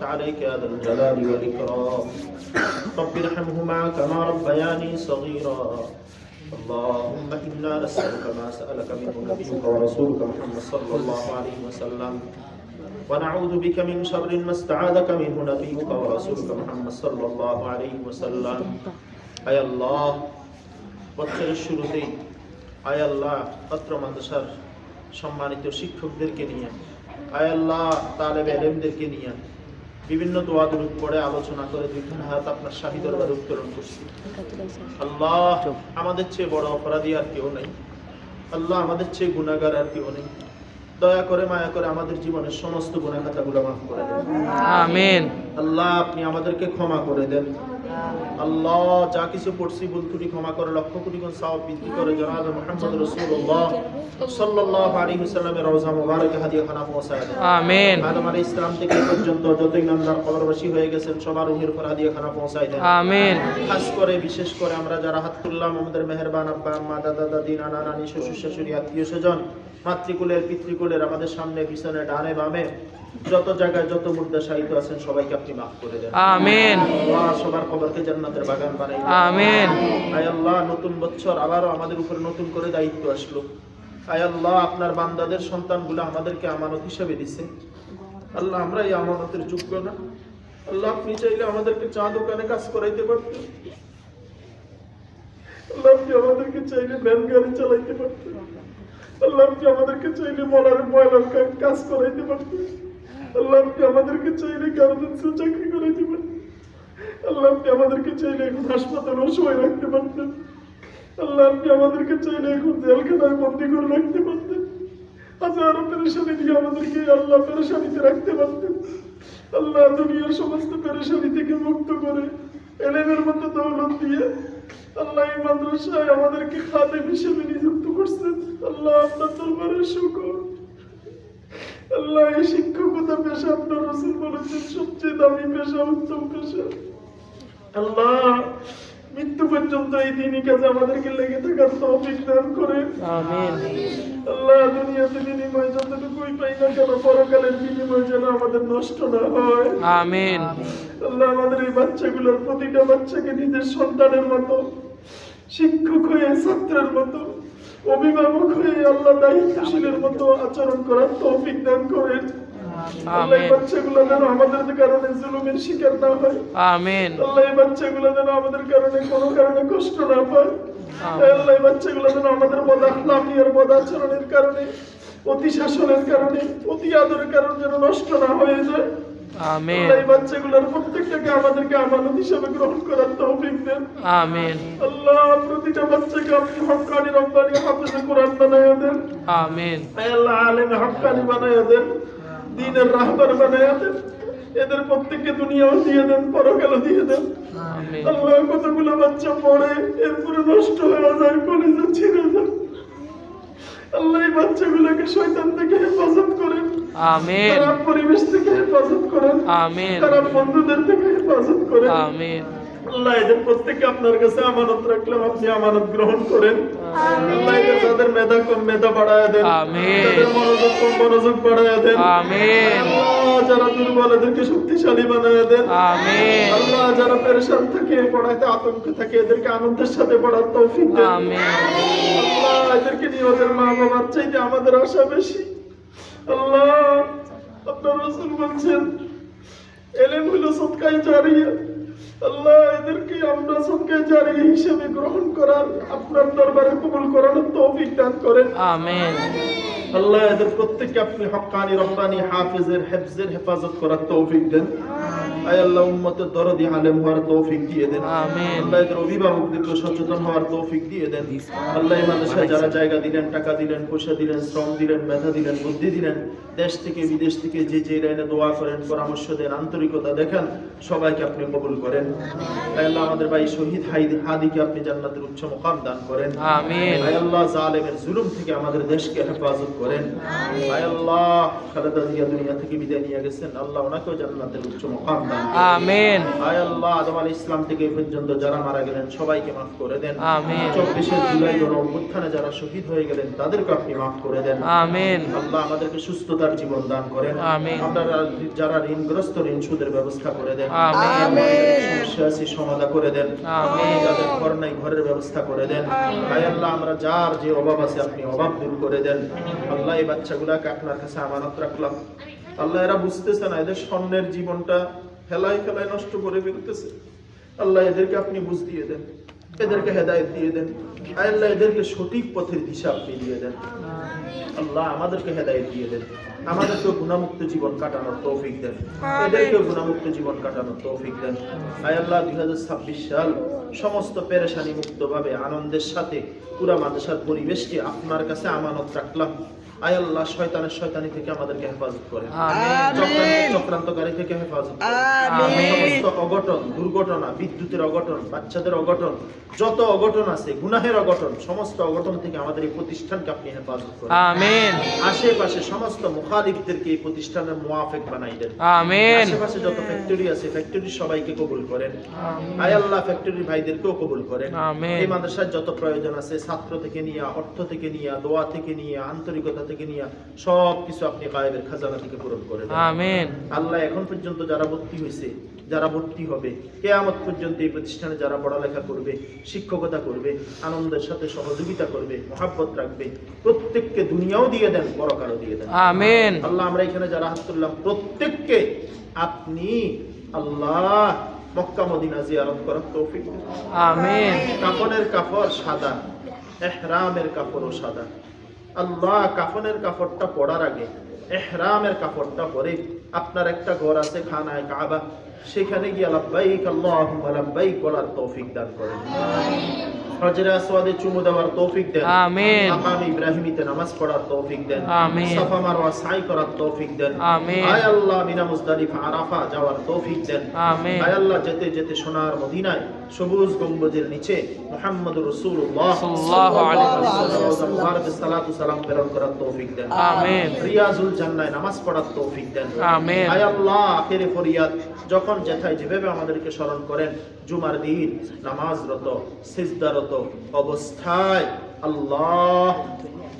أنعمت عليك يا ذا الجلال والإكرام رب ارحمهما كما ربياني صغيرا اللهم إنا نسألك ما سألك منه نبيك ورسولك محمد صلى الله عليه وسلم ونعوذ بك من شر ما استعاذك منه نبيك ورسولك محمد صلى الله عليه وسلم আয় আল্লাহ বছরের শুরুতেই আয় আল্লাহ পত্র মাদ্রাসার সম্মানিত শিক্ষকদেরকে নিয়ে আয় আল্লাহ তালেব এলেমদেরকে নিয়ে বিভিন্ন দোয়া পড়ে আলোচনা করে দুইখান হাত আপনার শাহী দরবারে উত্তোলন করছি। আল্লাহ আমাদের চেয়ে বড় অপরাধী আর কেউ নেই। আল্লাহ আমাদের চেয়ে গুণাগার আর কেউ নেই। দয়া করে মায়া করে আমাদের জীবনের সমস্ত গুণা খাতাগুলো মাফ করে দেন। আমিন। আল্লাহ আপনি আমাদেরকে ক্ষমা করে দেন। আল্লাহ যা কিছু পড়ছি ভুল ত্রুটি ক্ষমা করে লক্ষ কোটি গুণ সওয়াব বৃদ্ধি করে জনাব মুহাম্মদ রাসূলুল্লাহ। সাল্লাল্লাহু আলাইহি ওয়াসাল্লামের রওজা মুবারকে হাদিয়া খানা পৌঁছায় আমিন। আদম আলাইহিস সালাম থেকে পর্যন্ত যত ইমানদার কবরবাসী হয়ে গেছেন সবার রুহের উপর হাদিয়া খানা পৌঁছায় দেন আমিন। খাস করে বিশেষ করে আমরা যারা হাত তুললাম আমাদের মেহেরবান আব্বা আম্মা দাদা দাদি নানা নানি শ্বশুর শাশুড়ি আত্মীয় স্বজন মাতৃকুলের পিতৃকুলের আমাদের সামনে পিছনে ডানে বামে যত জায়গায় যত মুর্দা সাহিত্য আছেন সবাইকে আপনি মাফ করে দেন। আমিন। আল্লাহ সবার কবরকে জান্নাতের বাগান বানাই। আমিন। আয় আল্লাহ নতুন বছর আবারও আমাদের উপর নতুন করে দায়িত্ব আসলো। আয় আল্লাহ আপনার বান্দাদের সন্তানগুলো আমাদেরকে আমানত হিসেবে দিছে। আল্লাহ আমরা এই আমানতের যোগ্য না। আল্লাহ আপনি চাইলে আমাদেরকে চা দোকানে কাজ করাইতে পারতেন। আল্লাহ আপনি আমাদেরকে চাইলে ভ্যান গাড়ি চালাইতে পারতেন। আল্লাহ আপনি আমাদেরকে চাইলে মলার ময়লার কাজ করাইতে পারতেন। আল্লাহ আপনি আমাদেরকে চাইলে গার্মেন্টসে চাকরি করাইতে পারতেন আল্লাহ আপনি আমাদেরকে চাইলে এখন হাসপাতালেও সময় রাখতে পারতেন। আল্লাহ আপনি আমাদেরকে চাইলে এখন জেলখানায় বন্দি করে রাখতে পারতেন। হাজারো পেরেশানি দিয়ে আমাদেরকে আল্লাহ পেরেশানিতে রাখতে পারতেন। আল্লাহ দুনিয়ার সমস্ত পেরেশানি থেকে মুক্ত করে এলেমের মতো দৌলত দিয়ে আল্লাহ এই মাদ্রাসায় আমাদেরকে খাদেম হিসেবে নিযুক্ত করছেন। আল্লাহ আপনার দরবারে শুকর। আল্লাহ এই শিক্ষকতা পেশা আপনার রসুল বলেছেন সবচেয়ে দামি পেশা উত্তম পেশা। আল্লাহ মৃত্যু পর্যন্ত এই দিনই কাজে আমাদেরকে লেগে থাকার তৌফিক দান করে আল্লাহ দুনিয়াতে বিনিময় যতটুকুই পাই না কেন পরকালের বিনিময় যেন আমাদের নষ্ট না হয়। আমিন। আল্লাহ আমাদের এই বাচ্চাগুলোর প্রতিটা বাচ্চাকে নিজের সন্তানের মতো শিক্ষক হয়ে ছাত্রের মতো অভিভাবক হয়ে আল্লাহ দায়িত্বশীলের মতো আচরণ করার তৌফিক দান করেন। আল্লাহ বাচ্চাগুলো যেন আমাদের কারণে জুলুমের শিকার না হয়। আমিন। আল্লাহ বাচ্চাগুলো যেন আমাদের কারণে কোনো কারণে কষ্ট না পায়। আল্লাহ এই বাচ্চাগুলো যেন আমাদের আখলাকি আর আচরণের কারণে অতি শাসনের কারণে অতি আদরের কারণে যেন নষ্ট না হয়ে যায়। আমিন। আল্লাহ এই বাচ্চাগুলোর প্রত্যেকটাকে আমাদেরকে আমানত হিসাবে গ্রহণ করার তৌফিক দেন। আমিন। আল্লাহ প্রতিটা বাচ্চাকে আপনি হক্কানি রব্বানি হাফেজে কোরআন বানাইয়া দেন। আমিন। আল্লাহ আলেমে হক্কানি বানাইয়া দেন। দিনের রাহবার বানাইয়া দেন। এদের প্রত্যেককে দুনিয়াও দিয়ে দেন পরকালও দিয়ে দেন। আমিন। আল্লাহ কতগুলো বাচ্চা পড়ে এরপরে নষ্ট হয়ে যায় কলেজে ছিঁড়ে যায় আল্লাহ এই বাচ্চাগুলোকে শয়তান থেকে হেফাজত করেন। আমিন। খারাপ পরিবেশ থেকে হেফাজত করেন। আমিন। খারাপ বন্ধুদের থেকে হেফাজত করেন। আমিন। আল্লাহ এদের প্রত্যেককে আপনার কাছে আমানত রাখলাম আপনি আমানত গ্রহণ করেন। আল্লাহ এদের মেধা কম মেধা বাড়ায় দেন। আমিন। মনোযোগ কম মনোযোগ বাড়ায় দেন। যারা দুর্বল এদেরকে শক্তিশালী বানায় দেন। আল্লাহ যারা পেরেশান থাকে পড়াইতে আতঙ্ক থাকে এদেরকে আনন্দের সাথে পড়ার তৌফিক দেন। আল্লাহ এদেরকে নিয়ে ওদের মা বাবার চাইতে আমাদের আশা বেশি। আল্লাহ আপনার রসুল বলছেন এলেম হইল সৎকায় জারিয়া। আল্লাহ এদেরকে আমরা সবকে জারি হিসেবে গ্রহণ করার আপনার দরবারে কবুল করানোর তৌফিক দান করেন। আমিন। আল্লাহ এদের প্রত্যেককে আপনি হক্কানি রহমানি হাফিজের হেফজের হেফাজত করার তৌফিক দেন। আয় আল্লাহ উম্মতের দরদি আলেম হওয়ার তৌফিক দিয়ে দেন। আল্লাহ এদের অভিভাবকদেরকে সচেতন হওয়ার তৌফিক দিয়ে দেন। আল্লাহ। মানুষের যারা জায়গা দিলেন টাকা দিলেন পয়সা দিলেন শ্রম দিলেন মেধা দিলেন বুদ্ধি দিলেন দেশ থেকে বিদেশ থেকে যে যে লাইনে দোয়া করেন পরামর্শ দেন আন্তরিকতা দেখান সবাইকে আপনি কবুল করেন। আল্লাহ আমাদের ভাই শহীদ হাইদ হাদিকে আপনি জান্নাতের উচ্চ মুকাম দান করেন। আল্লাহ জালেমের জুলুম থেকে আমাদের দেশকে হেফাজত করেন। আল্লাহ খালেদা জিয়া দুনিয়া থেকে বিদায় নিয়ে গেছেন আল্লাহ ওনাকেও জান্নাতের উচ্চ মুকাম। আমিন। আল্লাহ আদম আলী ইসলাম থেকে পর্যন্ত যারা মারা গেলেন সবাইকে মাফ করে দেন। আমিন। চব্বিশে জুলাই গণ অভ্যুত্থানে যারা শহীদ হয়ে গেলেন তাদেরকে আপনি মাফ করে দেন। আমিন। আল্লাহ আমাদেরকে সুস্থতার জীবন দান করেন। আমিন। আপনারা যারা ঋণগ্রস্ত ঋণ সুদের ব্যবস্থা করে দেন। আমিন। সমস্যা সমাধা করে দেন। আমিন। যাদের ঘর নাই ঘরের ব্যবস্থা করে দেন। আয় আল্লাহ আমরা যার যে অভাব আছে আপনি অভাব দূর করে দেন। আল্লাহ এই বাচ্চাগুলাকে আপনার কাছে আমানত রাখলাম। আল্লাহ এরা বুঝতেছে না এদের স্বর্ণের জীবনটা ফেলায় ফেলায় নষ্ট করে ফেলতেছে আল্লাহ এদেরকে আপনি বুঝ দিয়ে দেন এদেরকে হেদায়েত দিয়ে দেন আল্লাহ এদেরকে সঠিক পথের দিশা আপনি দিয়ে দেন। আল্লাহ আমাদেরকে হেদায়েত দিয়ে দেন আমাদেরকে গুণামুক্ত জীবন কাটানোর তৌফিক দেন এদেরকে গুণামুক্ত জীবন কাটানোর তৌফিক দেন। আয় আল্লাহ দুই হাজার ছাব্বিশ সাল সমস্ত পেরেশানি মুক্ত ভাবে আনন্দের সাথে পুরা মাদ্রাসার পরিবেশকে আপনার কাছে আমানত রাখলাম। আয় আল্লাহ শয়তানের শয়তানি থেকে আমাদেরকে হেফাজত চক্রান্ত- চক্রান্তকারী থেকে হেফাজত সমস্ত অঘটন দুর্ঘটনা বিদ্যুতের অঘটন বাচ্চাদের অঘটন যত অঘটন আছে গুনাহের অঘটন সমস্ত অঘটন থেকে আমাদের এই প্রতিষ্ঠানকে আপনি হেফাজত করেন। আমিন। আশেপাশে সমস্ত মুখালিফদেরকে এই প্রতিষ্ঠানের বানাই দেন। আমিন। আশেপাশে যত ফ্যাক্টরি আছে ফ্যাক্টরি সবাইকে কবুল করেন। আয় আল্লাহ ফ্যাক্টরি ভাইদেরকেও কবুল করেন। এই মাদ্রাসার যত প্রয়োজন আছে ছাত্র থেকে নিয়ে অর্থ থেকে নিয়ে দোয়া থেকে নিয়ে আন্তরিকতা থেকে নিয়ে সব কিছু আপনি গায়েবের খাজানা থেকে পূরণ করে আমিন। আল্লাহ এখন পর্যন্ত যারা ভর্তি হয়েছে যারা ভর্তি হবে কেয়ামত পর্যন্ত এই প্রতিষ্ঠানে যারা পড়ালেখা করবে শিক্ষকতা করবে আনন্দের সাথে সহযোগিতা করবে মহাব্বত রাখবে প্রত্যেককে দুনিয়াও দিয়ে দেন পরকারও দিয়ে দেন। আমিন। আল্লাহ আমরা এখানে যারা হাত তুললাম প্রত্যেককে আপনি আল্লাহ মক্কা মদিনা জিয়ারত করার তৌফিক দিন। আমিন। কাফনের কাপড় সাদা এহরামের কাপড়ও সাদা। আল্লাহ কাফনের কাপড়টা পরার আগে এহরামের কাপড়টা পরে আপনার একটা ঘর আছে খানায় কাবা সেখানে গিয়ে লাব্বাইক আল্লাহুম্মা লাব্বাইক বলার তৌফিক দান করেন। হজরে আসওয়াদে চুমু দেওয়ার তৌফিক দেন। আমিন। মাকাম ইব্রাহিমিতে নামাজ পড়ার তৌফিক দেন। আমিন। সাফা মারওয়া সাই করার তৌফিক দেন। আমিন। আয় আল্লাহ মিনা মুজদালিফা আরাফা যাওয়ার তৌফিক দেন। আমিন। আয় আল্লাহ যেতে যেতে সোনার মদিনায় সবুজ গম্বুজের নিচে মুহাম্মদুর রাসূলুল্লাহ। সাল্লাল্লাহু আলাইহি ওয়াসাল্লাম। সালাত ও সালাম প্রেরণ করার তৌফিক দেন। আমিন। রিয়াজুল জান্নায় নামাজ পড়ার তৌফিক দেন। আমিন। হে আল্লাহ আখেরে ফরিয়াদ যখন যেথায় যেভাবে আমাদেরকে স্মরণ করেন জুমার দিন নামাজরত সিজদারত অবস্থায় আল্লাহ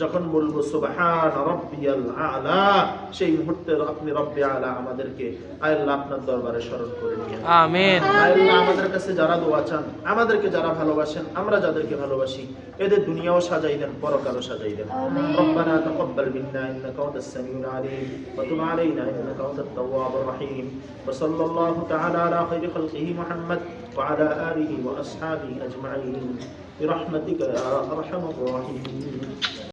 যখন বলব সুবাহান রব্বিয়াল আলা সেই মুহূর্তে আপনি রব্বি আলা আমাদেরকে আল্লাহ আপনার দরবারে স্মরণ করে নিয়ে আমিন। আল্লাহ আমাদের কাছে যারা দোয়া চান আমাদেরকে যারা ভালোবাসেন আমরা যাদেরকে ভালোবাসি এদের দুনিয়াও সাজাই দেন পরকালও সাজাই দেন। রব্বানা তাকাব্বাল মিন্না ইন্নাকা আনতাস সামিউল আলিম ওয়া তুব আলাইনা ইন্নাকা আনতাত তাওয়াবুর রহিম। ওয়া সাল্লাল্লাহু তাআলা আলা খাইরি খালকিহি মুহাম্মদ। وعلى آله وأصحابه أجمعين. برحمتك يا أرحم الراحمين.